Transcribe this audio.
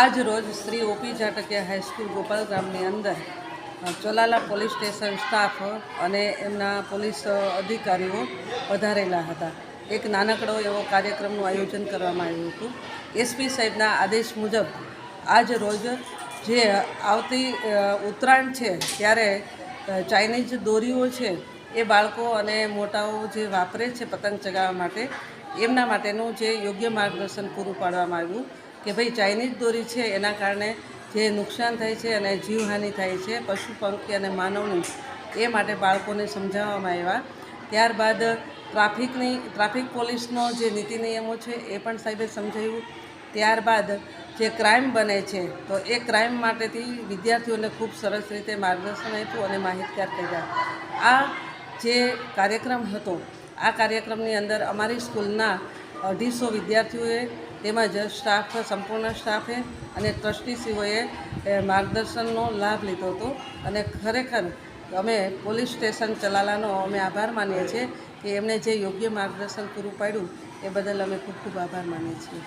આજ રોજ Shri OP Jatakiya high school Gopal ગામની અંદર ચોલાલા પોલીસ સ્ટેશન સ્ટાફ અને એમના પોલીસ અધિકારીઓ વધારેલા હતા. એક નાનકડો એવો કાર્યક્રમનું આયોજન કરવામાં આવ્યું હતું. એસપી સાહેબના આદેશ મુજબ આજ રોજ જે આવતી ઉત્તરાયણ છે, ત્યારે ચાઇનીઝ દોરીઓ છે, એ બાળકો અને મોટાઓ જે વાપરે છે પતંગ ચગાવવા માટે, એમના માટેનું જે યોગ્ય માર્ગદર્શન પૂરું પાડવામાં આવ્યું. કે ભાઈ ચાઇનીઝ દોરી છે, એના કારણે જે નુકસાન થાય છે અને જીવહાનિ થાય છે પશુ, પંખી અને માનવની, એ માટે બાળકોને સમજાવવામાં આવ્યા. ત્યારબાદ ટ્રાફિકની, ટ્રાફિક પોલીસનો જે નીતિ નિયમો છે, એ પણ સાહેબે સમજાવ્યું. ત્યારબાદ જે ક્રાઇમ બને છે, તો એ ક્રાઇમ માટેથી વિદ્યાર્થીઓને ખૂબ સરસ રીતે માર્ગદર્શન આપ્યું અને માહિતગાર કર્યા. આ જે કાર્યક્રમ હતો, આ કાર્યક્રમની અંદર અમારી સ્કૂલના અઢીસો વિદ્યાર્થીઓએ તેમજ સ્ટાફ સંપૂર્ણ સ્ટાફે અને ટ્રસ્ટીસીઓએ માર્ગદર્શનનો લાભ લીધો હતો. અને ખરેખર અમે પોલીસ સ્ટેશન ચલાલાનો અમે આભાર માનીએ છીએ કે એમણે જે યોગ્ય માર્ગદર્શન પૂરું પાડ્યું, એ બદલ અમે ખૂબ ખૂબ આભાર માનીએ છીએ.